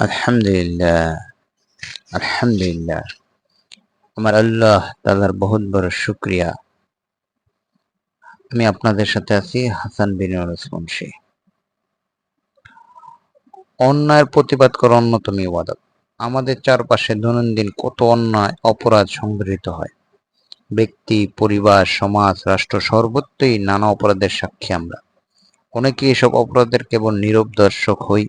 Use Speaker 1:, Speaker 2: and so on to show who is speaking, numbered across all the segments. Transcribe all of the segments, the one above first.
Speaker 1: আলহামদুলিল্লাহ আলহামদুলিল্লাহ। আমার আল্লাহ তালার বহুত বড় শুক্রিয়া। আমি আপনাদের সাথে আছি হাসান বিন মুন্সি অন্যায়ের প্রতিবাদ করা অন্যতম ইবাদত। আমাদের চারপাশে দৈনন্দিন কত অন্যায়, অপরাধ সংঘটিত হয়। ব্যক্তি, পরিবার, সমাজ, রাষ্ট্র সর্বত্রই নানা অপরাধের সাক্ষী আমরা। অনেকে এসব অপরাধের কেবল নীরব দর্শক হই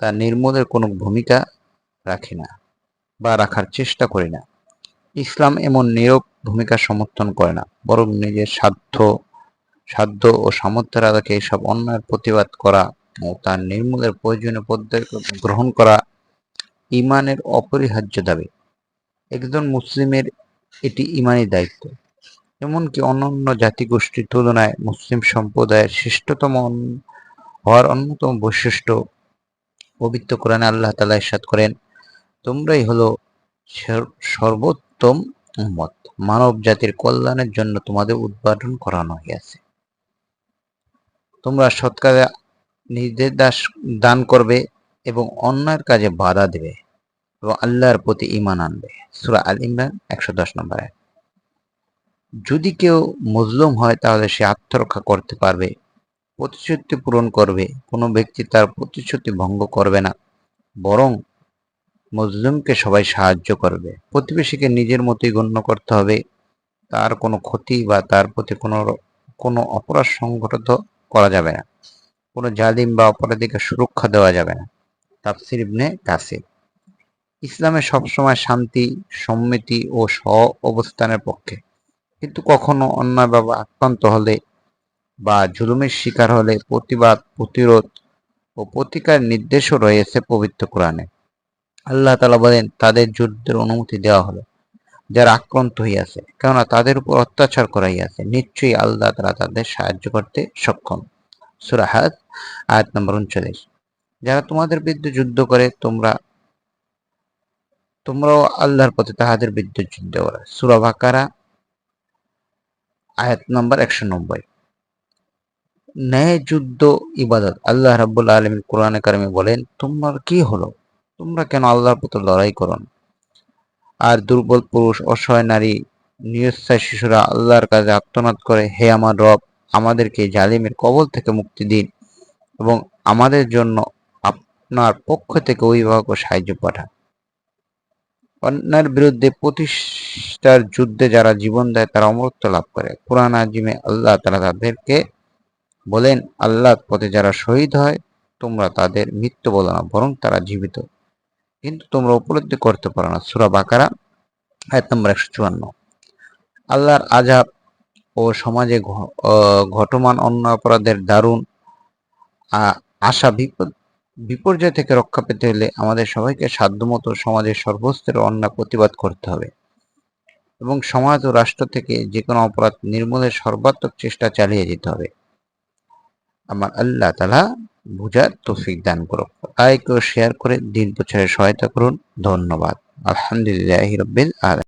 Speaker 1: তা নির্মূলের কোনো ভূমিকা রাখি না বা রাখার চেষ্টা করি না। ইসলাম এমন নীরব ভূমিকা সমর্থন করে না, বরং নিজের সাধ্য সাধ্য ও সামর্থ্যের আদাকে এসব অন্যায়ের প্রতিবাদ করা ও তার নির্মূলের প্রয়োজনীয় পদ্ধতি গ্রহণ করা ইমানের অপরিহার্য দাবি। একজন মুসলিমের এটি ইমানি দায়িত্ব। এমনকি অন্যান্য জাতিগোষ্ঠীর তুলনায় মুসলিম সম্প্রদায়ের শ্রেষ্ঠতম হওয়ার অন্যতম বৈশিষ্ট্য পবিত্র কোরআনে আল্লাহ তালা ইসাদ করেন, তোমরাই হলো সর্বোত্তম মত মানব জাতির কল্যাণের জন্য তোমাদের উদ্বোধন করানো হইয়াছে। তোমরা সৎকারে নির্দেশ দান করবে এবং অন্যায়ের কাজে বাধা দেবে এবং আল্লাহর প্রতি ইমান আনবে। সুরা আল ইমরান একশো দশ নম্বরে যদি কেউ মজলুম হয় তাহলে সে আত্মরক্ষা করতে পারবে। প্রতিশ্রুতি পূরণ করবে। কোনো ব্যক্তি তার প্রতিশ্রুতি ভঙ্গ করবে না। বরং মজলুমকে সবাই সাহায্য করবে। প্রতিবেশীকে নিজের মতোই গণ্য করতে হবে। তার কোনো ক্ষতি বা তার প্রতি কোনো কোনো অপরাধ সংঘটিত করা যাবে না। কোনো জালিম বা অপরাধীকে সুরক্ষা দেওয়া যাবে না। তাফসির ইবনে কাসির। ইসলামে সবসময় শান্তি, সম্মতি ও স্ব অবস্থানের পক্ষে। কিন্তু কখনো অন্যায় বা আক্রান্ত হলে বা জুলুমের শিকার হলে প্রতিবাদ, প্রতিরোধ ও প্রতিকার নির্দেশও রয়েছে পবিত্র কোরআনে। আল্লাহ তালা বলেন, তাদের যুদ্ধের অনুমতি দেওয়া হলো, যারা আক্রান্ত হইয়াছে, কেননা তাদের উপর অত্যাচার করাইয়াছে নিশ্চয়ই আল্লাহ তালা তাদের সাহায্য করতে সক্ষম। সুরাহাত আয়াত নম্বর উনচল্লিশ। যারা তোমাদের বিরুদ্ধে যুদ্ধ করে, তোমরা, তোমরাও আল্লাহর পথে তাহাদের বিরুদ্ধে যুদ্ধ করা। সুরা বাকারা, আয়াত নম্বর একশো নব্বই। ন্যায় যুদ্ধ ইবাদত। আল্লাহ রাব্বুল আলমিন কোরআনে কারিমে বলেন, তোমার কি হলো? তোমরা কেন আল্লাহর পথে লড়াই করো আর দুর্বল পুরুষ, অসহায় নারী, নিরুৎসাহী শিশুরা আল্লাহর কাজে আত্মনাদ করে, হে আমার রব, আমাদেরকে জালিমের কবল থেকে মুক্তি দিন এবং আমাদের জন্য আপনার পক্ষ থেকে অভিভাবক ও সাহায্য পাঠান। অন্যায়ের বিরুদ্ধে প্রতিষ্ঠার যুদ্ধে যারা জীবন দেয়, তারা অমরত্ব লাভ করে। পুরান আজিমে আল্লাহ তারা তাদেরকে বলেন আল্লাহ পথে যারা শহীদ হয়, তোমরা তাদের মৃত্যু বলো না, বরং তারা জীবিত। কিন্তু তোমরা উপলব্ধি করতে পারো না। সুরা বাকারা, আয়াত নম্বর একশো চুয়ান্ন। আল্লাহর আজাব ও সমাজে ঘটমান অন্য অপরাধের দারুণ আশা বিপদ, বিপর্যয় থেকে রক্ষা পেতে হলে আমাদের সবাইকে সাধ্যমতো সমাজের সর্বস্তরের অন্যায় প্রতিবাদ করতে হবে। এবং সমাজ ও রাষ্ট্র থেকে যে কোনো অপরাধ নির্মূলের সর্বাত্মক চেষ্টা চালিয়ে যেতে হবে। আমার আল্লাহ তালা বুঝার তৌফিক দান করুক। লাইক ও শেয়ার করে দিন প্রচারে সহায়তা করুন। ধন্যবাদ। আলহামদুলিল্লাহ রবিল আলম